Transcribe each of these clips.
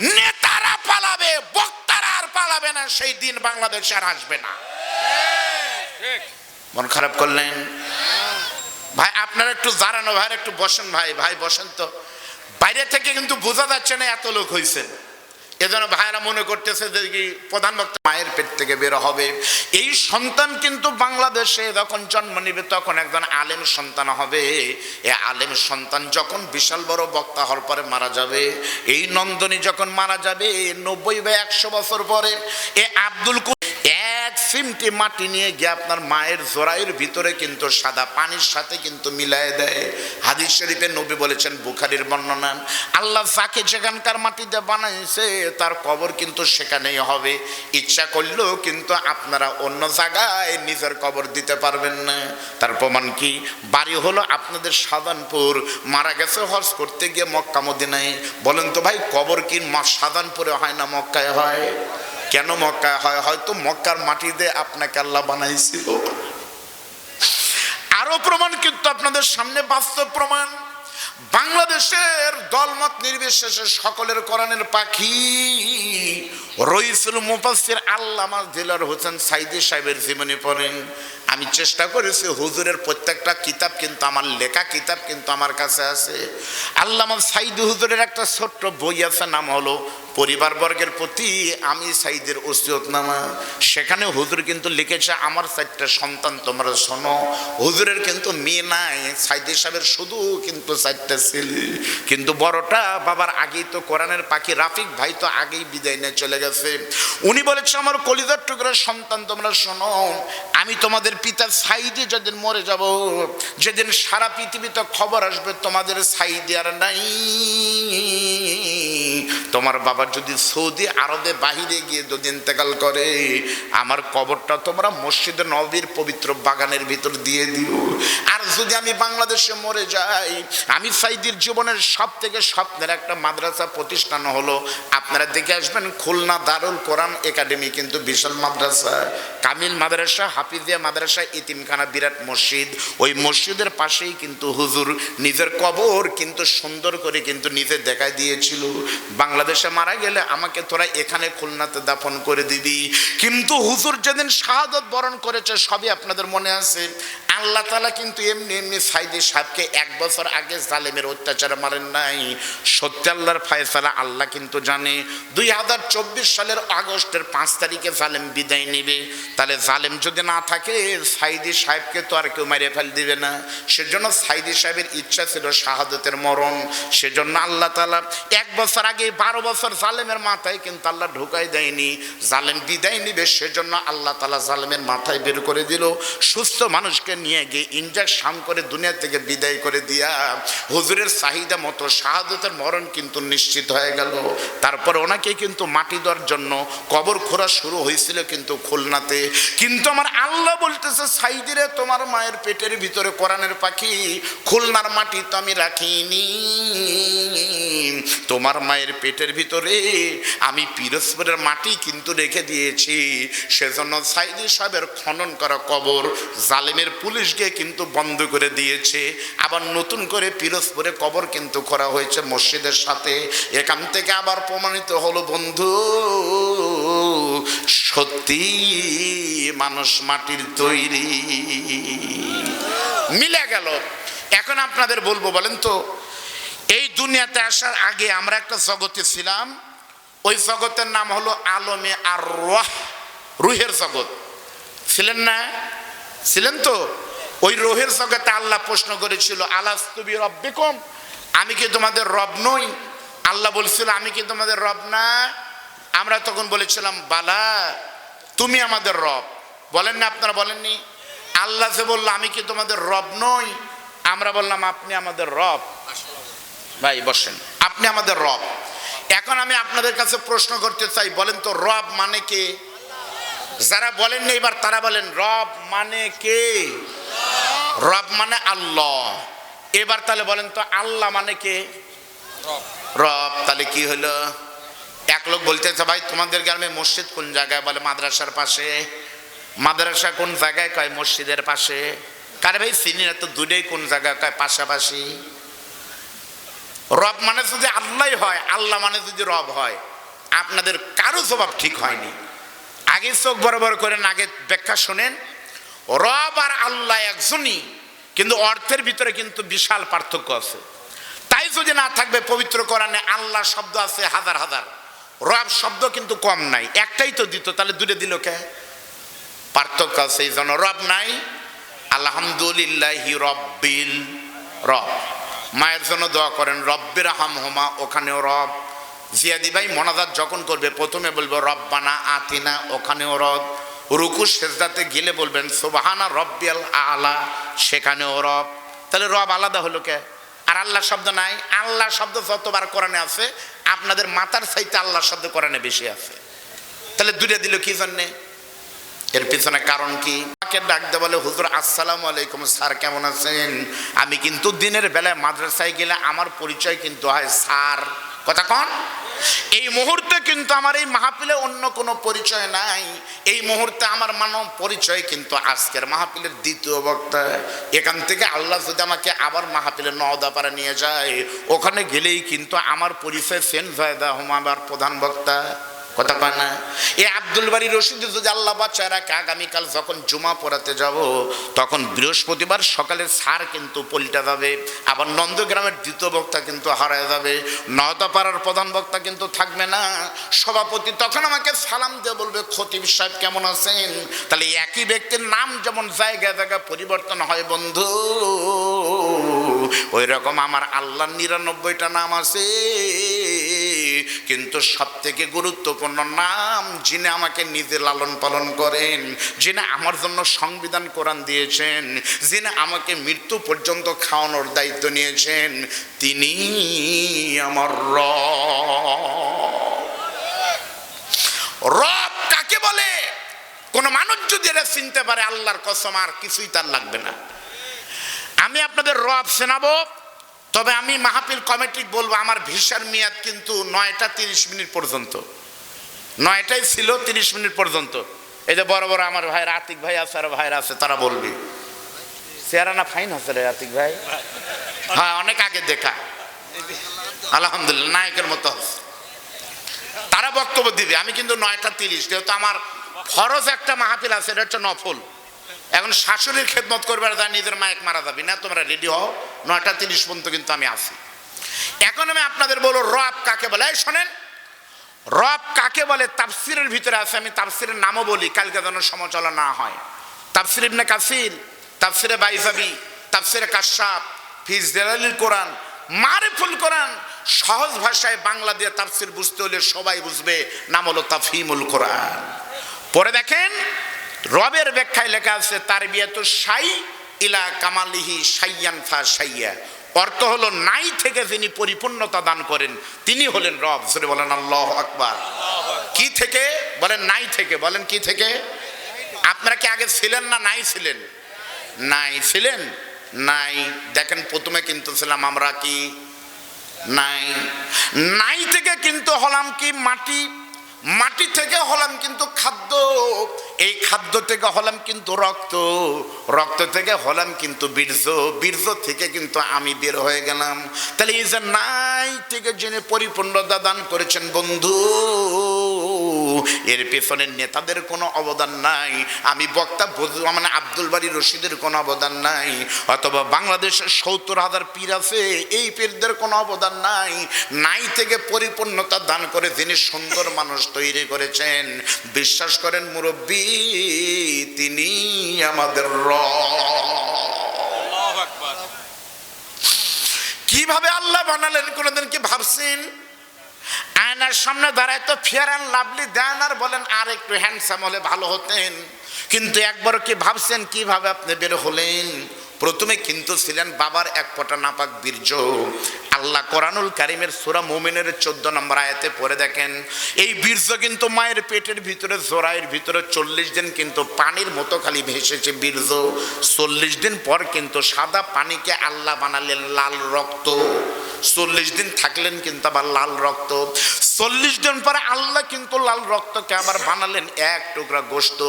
নেতারা পালাবে, বক্তারা আর পালাবে না, সেই দিন বাংলাদেশ আর আসবে না। মন খারাপ করলেন? ভাই, আপনারা একটু দাঁড়ানো, ভাই, একটু বসেন, ভাই। ভাই, বসেন তো। বাইরে থেকে কিন্তু বোঝা যাচ্ছে না এত লোক হয়েছে এজন্য ভাইরা মনে করতেছে যে প্রধান বক্তা মায়ের পেট থেকে বের হবে। এই সন্তান কিন্তু বাংলাদেশে যখন জন্ম নিবে, তখন একজন আলেম সন্তান হবে। এ আলেম সন্তান যখন বিশাল বড় বক্তা হওয়ার পরে মারা যাবে। এই নন্দনী যখন মারা যাবে, নব্বই বা একশো বছর পরে এ আব্দুল এক সিমটি মাটি নিয়ে গিয়ে আপনার মায়ের জোড়াইয়ের ভিতরে কিন্তু সাদা পানির সাথে কিন্তু মিলায় দেয়। হাদিস শরীফে নবী বলেছেন, বুখারির বর্ণনা আল্লাহ যাকে যেখানকার মাটিতে বানাইছে, তার কবর কিন্তু সেখানেই হবে। ইচ্ছা করলেও কিন্তু আপনারা অন্য জায়গায় নিজের কবর দিতে পারবেন না। তার প্রমাণ কি? বাড়ি হলো আপনাদের সাদানপুর মারা গেছে হজ করতে গিয়ে মক্কা মদিনায়। বলেন তো ভাই, কবর কি সাধানপুরে হয় না মক্কায় হয়? কেন মক্কা? হয়, হয়তো মক্কার মাটিতে আপনাকে আল্লাহ বানাইছিল। আরও প্রমাণ কিন্তু আপনাদের সামনে, বাস্তব প্রমাণ। বাংলাদেশের দলমত নির্বিশেষে সকলের কোরআনের পাখি। রইসুল মুফাসসির আল্লামা জেলার হোসেন সাইদি সাহেবের জীবনী পড়েন। আমি চেষ্টা করেছি, হুজুরের প্রত্যেকটা কিতাব কিন্তু আমার লেখা কিতাব কিন্তু আমার কাছে আছে। আল্লামা সাইদি হুজুরের একটা ছোট্ট বই আছে, নাম হলো পরিবারবর্গের প্রতি আমি সাইদের ওসিয়তনামা সেখানে হুজুর কিন্তু লিখেছে, আমার চারটা সন্তান, তোমরা শোনো। হুজুরের কিন্তু মেয়ে নাই, সাইদি সাহেবের শুধু কিন্তু চারটা ছেলে। কিন্তু বড়টা বাবার আগেই তো কোরআনের পাখি, রাফিক ভাই তো আগেই বিদায় নিয়ে চলে গেছে। উনি বলেছে, আমার কলিজার টুকরার সন্তান, তোমরা শোনো। আমি তোমাদের পিতা সাইদে যেদিন মরে যাব যেদিন সারা পৃথিবীতে খবর আসবে তোমাদের সাইদে আর নাই। তোমার বাবা যদি সৌদি আরবে বাহিরে গিয়ে যদি ইন্তেকাল করে, আমার কবরটা তোমরা মসজিদে নবীর পবিত্র বাগানের ভিতর দিয়ে দিও। আর যদি আমি বাংলাদেশে মরে যাই, আমি সাইদির জীবনের সব থেকে স্বপ্নের একটা মাদ্রাসা প্রতিষ্ঠান হলো, আপনারা দেখে আসবেন খুলনা দারুল কোরআন একাডেমি কিন্তু বিশাল মাদ্রাসা। কামিল মাদ্রাসা, হাফিজিয়া মাদ্রাসা, ইতিমখানা বিরাট মসজিদ। ওই মসজিদের পাশেই কিন্তু হুজুর নিজের কবর কিন্তু সুন্দর করে কিন্তু নিজে দেখায় দিয়েছিল। বাংলাদেশে মারা গেলে আমাকে তোরা এখানে খুলনাতে দাফন করে দিবি। কিন্তু হুজুর যেদিন শাহাদত বরণ করেছে, সবই আপনাদের মনে আছে। আল্লাহ তালা কিন্তু এমনি এমনি সাইদি সাহেবকে এক বছর আগে জালেমের অত্যাচারে মারেন নাই। সত্যি আল্লাহর ফায়সালা আল্লাহ কিন্তু জানে। দুই হাজার চব্বিশ সালের আগস্টের পাঁচ তারিখে জালেম বিদায় নেবে। তাহলে জালেম যদি না থাকে, সাইদি সাহেবকে তো আর কেউ মেরে ফেল দিবে না। সেজন্য সাইদি সাহেবের ইচ্ছা ছিল শাহাদতের মরণ। সেজন্য আল্লাহ তালা এক বছর আগে বারো বছর জালেমের মাথায় কিন্তু আল্লাহ ঢুকাই দেয়নি। জালেম বিদায় নিবে, সেজন্য আল্লাহ তালা জালেমের মাথায় বের করে দিল। সুস্থ মানুষকে নিয়ে গিয়ে ইঞ্জেকশন করে দুনিয়া থেকে বিদায় করে দিয়া হুজুরের চাহিদা মতো, শাহাদতের মরণ কিন্তু নিশ্চিত হয়ে গেল। তারপর ওনাকে কিন্তু মাটি দেওয়ার জন্য কবর খোঁড়া শুরু হয়েছিল কিন্তু খুলনাতে। কিন্তু আমার আল্লাহ বলতেছে, সাইদিরে, তোমার মায়ের পেটের ভিতরে কোরআনের পাখি, খুলনার মাটি তো আমি রাখিনি। তোমার মায়ের পেটের ভিতরে আমি পিরোজপুরের মাটি কিন্তু রেখে দিয়েছি। সেজন্য সাইদি সাহেবের খনন করা কবর জালেমের পুলিশ গিয়ে কিন্তু বন্ধ করে দিয়েছে। আবার নতুন করে পিরোজপুরে কবর কিন্তু করা হয়েছে মসজিদের সাথে। এখান থেকে আবার প্রমাণিত হলো, বন্ধু, সত্যি মানুষ মাটির তৈরি। মিলে গেল। এখন আপনাদের বলব, বলেন তো এই দুনিয়াতে আসার আগে আমরা একটা জগতে ছিলাম। ওই জগতের নাম হলো আলমে আর রহ রুহের জগৎ। ছিলেন না? ছিলেন তো? ওই রোহের জগতে আল্লাহ প্রশ্ন করেছিল আলাস্তুবি রব্বিকম আমি কি তোমাদের রব নই? আল্লাহ বলছিল, আমি কি তোমাদের রব না? আমরা তখন বলেছিলাম, বালা, তুমি আমাদের রব। বলেন না আপনারা বলেননি? আল্লাহ যে বলল, আমি কি তোমাদের রব নই? আমরা বললাম, আপনি আমাদের রব। ভাই, বসেন। আপনি আমাদের রব। এখন আমি আপনাদের কাছে প্রশ্ন করতে চাই, বলেন তো, রব মানে কে? যারা বলেননি এবার তারা বলেন, রব মানে কে? রব মানে আল্লাহ। এবার তাহলে বলেন তো, আল্লাহ মানে কে? রব। তাহলে কি হলো? এক লোক বলতেছে, ভাই, তোমাদের গ্রামে মসজিদ কোন জায়গায়? বলে, মাদ্রাসার পাশে। মাদ্রাসা কোন জায়গায় কয়? মসজিদের পাশে। কারে ভাই চিনি না তো দুটোই কোন জায়গায় কয়? পাশাপাশি। রব মানে যদি আল্লাহ হয়, আল্লাহ মানে যদি রব হয়, আপনাদের কারও স্বভাব ঠিক হয়নি। আগে চোখ বরাবর করেন, আগে ব্যাখ্যা শোনেন। রব আর আল্লাহ একজনই, কিন্তু অর্থের ভিতরে কিন্তু বিশাল পার্থক্য আছে। তাই যদি না থাকবে পবিত্র কোরআনে আল্লাহ শব্দ আছে হাজার হাজার। রব শব্দ কিন্তু কম নাই, একটাই তো দিত, তাহলে দূরে দিল কে? পার্থক্য আছে, এই জন্য রব নাই। আলহামদুলিল্লাহি রব্বিল রব। মায়ের জন্য দোয়া করেন, রব্বির হাম হোমা ওখানেও রব। জিয়াদি ভাই মনাজাত যখন করবে, প্রথমে বলব, রব্বানা আতিনা, ওখানেও রব। রুকু সেজদাতে গেলে বলবেন, সোবাহানা রব্বিয়াল আলা, সেখানেও রব। তাহলে রব আলাদা হলো কে? আর আল্লাহ শব্দ নাই? আল্লাহ শব্দ যতবার কোরআনে আছে, আপনাদের মাতার চাইতে আল্লাহ শব্দ কোরআনে বেশি আছে। তাহলে দূরে দিল কি জন্যে? এর পিছনে কারণ কি? আমাকে ডাকতে বলে, হুজুর, আসসালামু আলাইকুম স্যার, কেমন আছেন? আমি কিন্তু দিনের বেলায় মাদ্রাসায় গেলে আমার পরিচয় কিন্তু হয় স্যার। কথা কন। এই মুহূর্তে কিন্তু আমার এই মাহফিলে অন্য কোনো পরিচয় নাই। এই মুহূর্তে আমার মানব পরিচয় কিন্তু আজকের মাহফিলের দ্বিতীয় বক্তা। এখান থেকে আল্লাহ যদি আমাকে আবার মাহফিলে নওদাপাড়া নিয়ে যায়, ওখানে গেলেই কিন্তু আমার পরিচয় সেন জায়দা হুম আমার প্রধান বক্তা। কথা কয় না? এ আব্দুল বাড়ি রশিদ আল্লাহ বাচ্চা রাখে, আগামীকাল যখন জুমা পড়াতে যাব, তখন বৃহস্পতিবার সকালে সার কিন্তু পল্টা যাবে, আবার নন্দগ্রামের দ্বিতীয় বক্তা কিন্তু হারায় যাবে নয়তাপাড়ার প্রধান বক্তা কিন্তু থাকবে না। সভাপতি তখন আমাকে সালাম দিয়ে বলবে, খতিব সাহেব কেমন আছেন? তাহলে একই ব্যক্তির নাম যেমন জায়গায় জায়গায় পরিবর্তন হয়, বন্ধু। ওই রকম আমার আল্লাহ নিরানব্বইটা নাম আছে। কিন্তু সব থেকে গুরুত্বপূর্ণ নাম যিনি আমাকে নিজে লালন পালন করেন, যিনি আমার জন্য সংবিধান কোরআন দিয়েছেন, যিনি আমাকে মৃত্যু পর্যন্ত খাওয়ানোর দায়িত্ব নিয়েছেন, তিনি আমার রব। কাকে বলে? কোন মানুষ যদি এটা চিনতে পারে, আল্লাহর কসম আর কিছুই তার লাগবে না। আমি আপনাদের রব শোনাবো তবে আমি মাহফিল কমিটি বলব, আমার ভিসার মেয়াদ কিন্তু নয়টা তিরিশ মিনিট পর্যন্ত। নয়টাই ছিল তিরিশ মিনিট পর্যন্ত। এই যে বড় বড় আমার ভাই আতিক ভাই আছে, আর ভাইরা আছে, তারা বলবি। চেহারা না ফাইন আছে রে আতিক ভাই? হ্যাঁ অনেক আগে দেখা। আলহামদুলিল্লাহ, নায়কের মতো তারা বক্তব্য দিবে, আমি কিন্তু নয়টা তিরিশ, যেহেতু আমার ফরজ একটা মাহফিল আছে, এটা হচ্ছে নফল। এখন শাশুড়ির খেদমত করবে আর নিজের মায়ের মারা যাবি। না, তোমরা রেডি হও। নয়টা তিরিশ পর্যন্ত কিন্তু আমি আসি এখন আমি আপনাদের বলব, রব কাকে বলে? এই শোনেন, রব কাকে বলে? তাফসিরের ভিতরে আছে, আমি তাফসিরের নামও বলি, কালকে যেন সমালোচনা না হয়। তাফসির ইবনে কাসির, তাফসিরে বাইজাবি, তাফসিরে কাশাপ ফিজ দেলালিল কোরআন, মারিফুল কোরআন, সহজ ভাষায় বাংলা দিয়ে তাফসির বুঝতে হলে সবাই বুঝবে, নাম হলো তাফহিমুল কোরআন। পরে দেখেন, রবের ব্যাখ্যায় লেখা আছে, তার বিয়ে তো সাই ইলা কামালিহি সাইয়ান ফা সাইয়া অর্থ হলো নাই থেকে যিনি পরিপূর্ণতা দান করেন, তিনি হলেন রব। সরে বলেন, আল্লাহ আকবার। কি থেকে? বলেন, নাই থেকে। বলেন, কি থেকে? আপনারা কি আগে ছিলেন না নাই ছিলেন? নাই ছিলেন? নাই। দেখেন, প্রথমে কিন্তু ছিলাম আমরা কি? নাই। নাই থেকে কিন্তু হলাম কি? মাটি মাটি থেকে হলাম কিন্তু খাদ্য। এই খাদ্য থেকে হলাম কিন্তু রক্ত। রক্ত থেকে হলাম কিন্তু বীর্য। বীর্য থেকে কিন্তু আমি বের হয়ে গেলাম। তাহলে এই যে নাই থেকে যিনি পরিপূর্ণতা দান করেছেন বন্ধু এর পেছনের নেতাদের কোনো অবদান নাই। আমি বক্তা মানে আব্দুল বাড়ি রশিদের কোনো অবদান নাই। অথবা বাংলাদেশের সত্তর হাজার পীর আছে এই পীরদের কোনো অবদান নাই। নাই থেকে পরিপূর্ণতা দান করে যিনি সুন্দর মানুষ তৈরি করেছেন। বিশ্বাস করেন মুরব্বী তিনি আমাদের র কীভাবে আল্লাহ বানালেন কোনোদিন কি ভাবছেন? আয়নার সামনে দাঁড়ায় তো ফেয়ার অ্যান্ড লাভলি দেন আর বলেন, আর একটু হ্যান্ডসাম হলে ভালো হতেন। কিন্তু একবার কি ভাবছেন, কীভাবে আপনি বের হলেন? প্রথমে কিন্তু ছিলেন বাবার এক ফোঁটা নাপাক বীর্য। আল্লাহ কোরআনুল কারিমের সুরা মোমিনের চোদ্দ নম্বর আয়াতে পড়ে দেখেন, এই বীর্য কিন্তু মায়ের পেটের ভিতরে জোড়াইয়ের ভিতরে চল্লিশ দিন কিন্তু পানির মতো খালি ভেসেছে বীর্য। চল্লিশ দিন পর কিন্তু সাদা পানিকে আল্লাহ বানালেন লাল রক্ত। চল্লিশ দিন থাকলেন কিন্তু আবার লাল রক্ত চল্লিশ দিন পরে আল্লাহ কিন্তু লাল রক্তকে আবার বানালেন, এক টুকরা গোস্ত।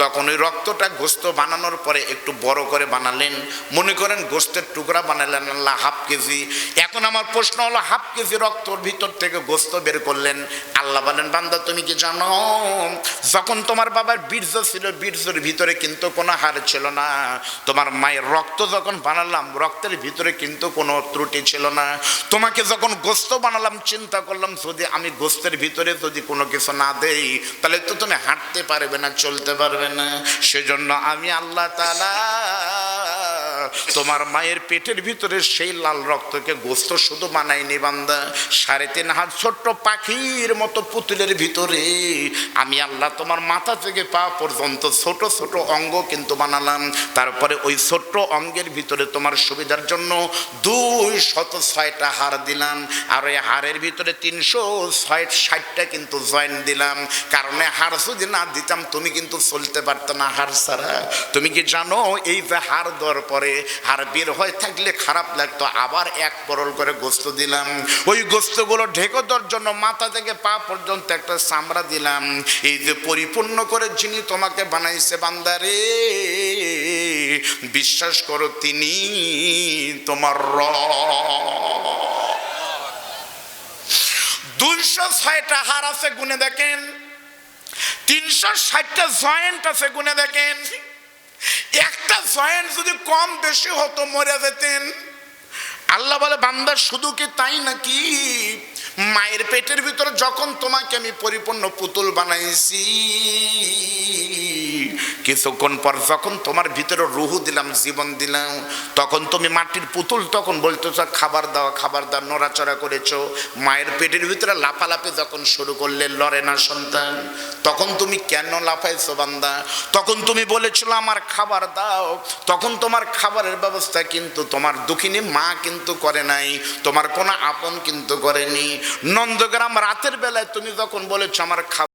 তখন ওই রক্তটা গোস্ত বানানোর পরে একটু বড় করে বানালেন। মনে করেন গোস্তের টুকরা বানালেন, আল্লাহ হাফ কেজি। এখন আমার প্রশ্ন হলো, হাফ কেজি রক্তর ভিতর থেকে গোস্ত বের করলেন? আল্লাহ বলেন, বান্দা, তুমি কি জানো? যখন তোমার বাবার বীর্য ছিল, বীর্যের ভিতরে কিন্তু কোনো হার ছিল না। তোমার মায়ের রক্ত যখন বানালাম, রক্তের ভিতরে কিন্তু কোনো ত্রুটি ছিল না। তোমাকে যখন গোস্ত বানালাম, চিন্তা করলাম, যদি আমি গোস্তের ভিতরে যদি কোনো কিছু না দেই, তাহলে তো তুমি হাঁটতে পারবে না, চলতে পারবে না। সেজন্য আমি আল্লাহ তালা তোমার মায়ের পেটের ভিতরে সেই লাল রক্তকে গোস্ত শুধু বানাইনি বান্দা। সাড়ে তিন হাত ছোট্ট পাখির মতো পুতুলের ভিতরে। আমি আল্লাহ তোমার মাথা থেকে পা পর্যন্ত ছোট ছোট অঙ্গ কিন্তু বানালাম। তারপরে ওই ছোট্ট অঙ্গের ভিতরে তোমার সুবিধার জন্য দুই শত ছয়টা হার দিলাম। আর ওই হারের ভিতরে তিনশো ছয় ষাটটা কিন্তু জয়েন দিলাম। কারণে হার যদি না দিতাম, তুমি কিন্তু চলতে পারতো না হার ছাড়া। তুমি কি জানো, এই যে হার দেওয়ার পরে হার বের হয়ে থাকলে খারাপ লাগতো। আবার এক পরল করে গোস্ত দিলাম। ওই গোস্তগুলো ঢেকে দেওয়ার জন্য মাথা থেকে পা পর্যন্ত একটা চামড়া দিলাম। এই যে পরিপূর্ণ করে যিনি তোমাকে বানাইছে বান্দারে, বিশ্বাস করো তিনি তোমার র দুইশো ছয়টা হার আছে গুনে দেখেন। তিনশো ষাটটা জয়েন্ট আছে গুনে দেখেন। একটা জয়েন্ট যদি কম বেশি হতো, মরে যেতেন। আল্লাহ বলে বান্দার শুধু কি তাই নাকি? মায়ের পেটের ভিতরে যখন তোমাকে আমি পরিপূর্ণ পুতুল বানাইছি কিছুক্ষণ পর যখন তোমার ভিতরে রুহু দিলাম, জীবন দিলাম, তখন তুমি মাটির পুতুল তখন বলতেছ, খাবার দাও খাবার দাও, নড়াচড়া করেছ। মায়ের পেটের ভিতরে লাফালাফি যখন শুরু করলে, লড়ে না সন্তান। তখন তুমি কেন লাফাইছো বান্দা? তখন তুমি বলেছিল, আমার খাবার দাও। তখন তোমার খাবারের ব্যবস্থা কিন্তু তোমার দুঃখিনী মা কিন্তু করে নাই, তোমার কোনো আপন কিন্তু করেনি। নন্দগ্রাম রাতের বেলায় তুমি যখন বলেছ, আমার খাবার